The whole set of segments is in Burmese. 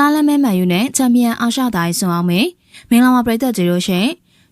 လားလက်မဲမှန်ယူနဲ့ချန်ပီယံအာရှသားရေးဆွန်အောင်မေမင်္ဂလာပါပရိသတ်ကြီးတို့ရှင်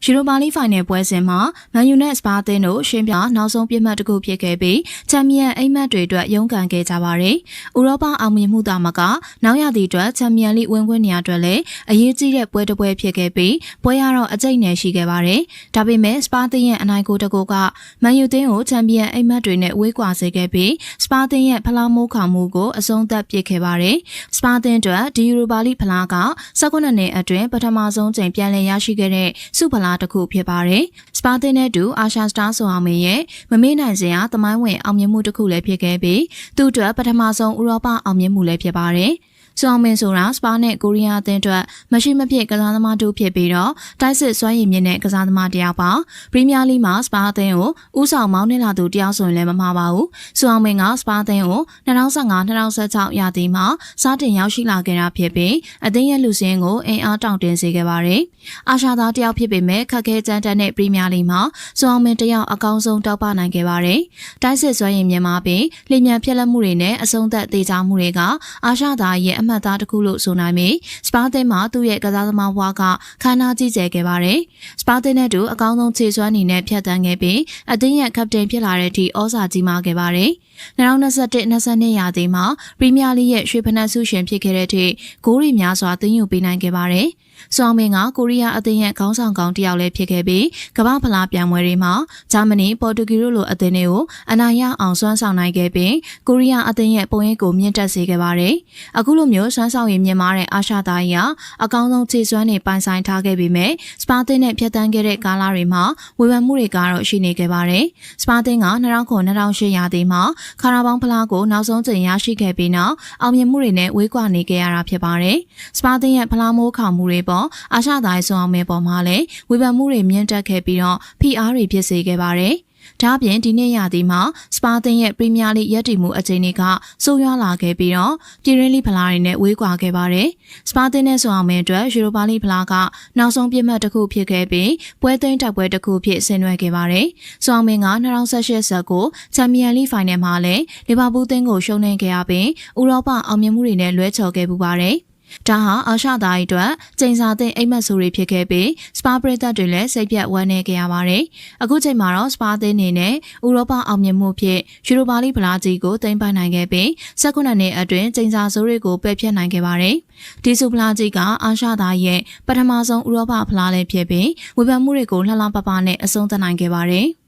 ယူရိုပါလီဖိုင်နယ်ပွဲစဉ်မှာမန်ယူနဲ့စပါအသင်းတို့ရှင်းပြနောက်ဆုံးပြစ်မှတ်တစ်ခုဖြစ်ခဲ့ပြီးချန်ပီယံအိမ်မက်တွေအတွက်ရုန်းကန်ခဲ့ကြပါတယ်။ဥရောပအောင်မြင်မှုသာမကနောက်ရသည့်အတွက်ချန်ပီယံလိဝင်ခွင့်နေရာအတွက်လည်းအရေးကြီးတဲ့ပွဲတစ်ပွဲဖြစ်ခဲ့ပြီးပွဲရတော့အကျိတ်နယ်ရှိခဲ့ပါတယ်။ဒါပေမဲ့စပါအသင်းရဲ့အနိုင်ကိုတကူကမန်ယူသင်းကိုချန်ပီယံအိမ်မက်တွေနဲ့ဝေးကွာစေခဲ့ပြီးစပါအသင်းရဲ့ဖလားမိုးခေါမှုကိုအဆုံးသတ်ပစ်ခဲ့ပါတယ်။စပါအသင်းအတွက်ဒီယူရိုပါလီဖလားက19နှစ်အတွင်းပထမဆုံးချိန်ပြန်လည်ရရှိခဲ့တဲ့စုဖလားတစ်ခုဖြစ်ပါတယ်။စပါတင်နဲ့တူအာရှစတာဆိုအောင်မင်းရဲ့မမေ့နိုင်စရာသမိုင်းဝင်အောင်မြင်မှုတစ်ခုလည်းဖြစ်ခဲ့ပြီးသူ့အတွက်ပထမဆုံးဥရောပအောင်မြင်မှုလည်းဖြစ်ပါတယ်။ စွန်မင်ဆိုတာစပါနဲ့ကိုရီးယားအသင်းအတွက်မရှိမဖြစ်ကစားသမားတို့ဖြစ်ပြီးတော့တိုက်စစ်စွမ်းရည်မြင့်တဲ့ကစားသမားတစ်ယောက်ပါပရီးမီးယားလိမှာစပါအသင်းကိုဥဆောင်မောင်းနှင်လာသူတယောက်ဆိုရင်လည်းမမှားပါဘူးစွန်မင်ကစပါအသင်းကို2015-2016ရာသီမှာစတင်ရောက်ရှိလာခဲ့တာဖြစ်ပြီးအသင်းရဲ့လူစင်းကိုအင်အားတောင့်တင်းစေခဲ့ပါတယ်အာရှသားတယောက်ဖြစ်ပေမဲ့ခက်ခဲကြမ်းတမ်းတဲ့ပရီးမီးယားလိမှာစွန်မင်တယောက်အကောင်းဆုံးတောက်ပနိုင်ခဲ့ပါတယ်တိုက်စစ်စွမ်းရည်မြင့်မှာပြီးလျင်မြန်ဖြစ်လက်မှုတွေနဲ့အဆုံးသက်သေးချမှုတွေကအာရှသားရဲ့အမှတ်သားတစ်ခုလို့ဆိုနိုင်ပြီးစပါးသင်းမှာသူ့ရဲ့ကစားသမားဘွားကခန်းနာကြီးကျယ်ခဲ့ပါတယ်။စပါးသင်းနဲ့တူအကောင်းဆုံးခြေစွမ်းအနေနဲ့ဖြတ်တန်းခဲ့ပြီးအသင်းရဲ့ကပတိန်ဖြစ်လာတဲ့အထိဩဇာကြီးမားခဲ့ပါတယ်။2021-22ရာသီမှာပရီးမီးယားလိရဲ့ရွှေဖနက်ဆုရှင်ဖြစ်ခဲ့တဲ့အထိဂိုးရီများစွာသွင်းယူပေးနိုင်ခဲ့ပါတယ်။။စွာမင်းကကိုရီးယားအသင်းရဲ့ခေါင်းဆောင်ကောင်းတစ်ယောက်လည်းဖြစ်ခဲ့ပြီးကမ္ဘာဖလားပြိုင်ပွဲတွေမှာဂျာမနီပေါ်တူဂီတို့လိုအသင်းတွေကိုအနိုင်ရအောင်စွမ်းဆောင်နိုင်ခဲ့ပြီးကိုရီးယားအသင်းရဲ့ပုံရိပ်ကိုမြင့်တက်စေခဲ့ပါတယ်။အခုလိုမျိုးစွမ်းဆောင်ရည်မြင့်မားတဲ့အာရှသားကြီးဟာအကောင်းဆုံးခြေစွမ်းတွေပိုင်ဆိုင်ထားခဲ့ပေမဲ့စပါတင်နဲ့ဖြတ်တန်းခဲ့တဲ့ကာလတွေမှာဝေဖန်မှုတွေကတော့ရှိနေခဲ့ပါတယ်။စပါတင်က2009-2008ရာသီမှာခါရာဘောင်ဖလားကိုနောက်ဆုံးချိန်ရရှိခဲ့ပြီးနောက်အောင်မြင်မှုတွေနဲ့ဝေးကွာနေခဲ့ရတာဖြစ်ပါတယ်။စပါတင်ရဲ့ဖလားမိုးခေါမှုတွေပေါ်အာရှသားစွန်အောင်မဲပေါ်မှာလည်းဝေဖန်မှုတွေမြင့်တက်ခဲ့ပြီးတော့ PR တွေဖြစ်စေခဲ့ပါတယ်။ ဒါ့အပြင်ဒီနေ့ရာသီမှာစပါသင်းရဲ့ပရီးမီးယားလိရပ်တည်မှုအခြေအနေကဆိုးရွားလာခဲ့ပြီးတော့ပြည်ရင်းလိဖလားတွေနဲ့ဝေးကွာခဲ့ပါတယ်။စပါသင်းနဲ့ဆိုအောင်မဲအတွက်ယူရိုပါလိဖလားကနောက်ဆုံးပြစ်မှတ်တစ်ခုဖြစ်ခဲ့ပြီးပွဲသိမ်းတိုက်ပွဲတစ်ခုဖြစ်ဆင်နွှဲခဲ့ပါတယ်။ဆိုအောင်မဲက2018ဆက်ကိုချန်ပီယံလိဖိုင်နယ်မှာလည်းလီဗာပူးသင်းကိုရှုံးနိမ့်ခဲ့ရပြီးဥရောပအောင်မြင်မှုတွေနဲ့လွဲချော်ခဲ့ပူပါတယ်။ ဒါဟာအာရှသားတွေအတွက်ကျိန်စာသင့်အိမ်မက်ဆိုတွေဖြစ်ခဲ့ပြီးစပါပရိသတ်တွေလည်းစိတ်ပြတ်ဝမ်းနည်းခဲ့ရပါတယ်။အခုချိန်မှာတော့စပါသင်းနေနဲ့ဥရောပအောင်မြင်မှုဖြင့်ယူရိုပါလိဗလာကြီးကိုတင်ပိုင်နိုင်ခဲ့ပြီး၁၉နှစ်အတွင်းကျိန်စာဆိုတွေကိုပယ်ဖျက်နိုင်ခဲ့ပါတယ်။ဒီစုဖလားကြီးကအာရှသားရဲ့ပထမဆုံးဥရောပဖလားလည်းဖြစ်ပြီးဝေဖန်မှုတွေကိုလှလှပပနဲ့အဆုံးသတ်နိုင်ခဲ့ပါတယ်။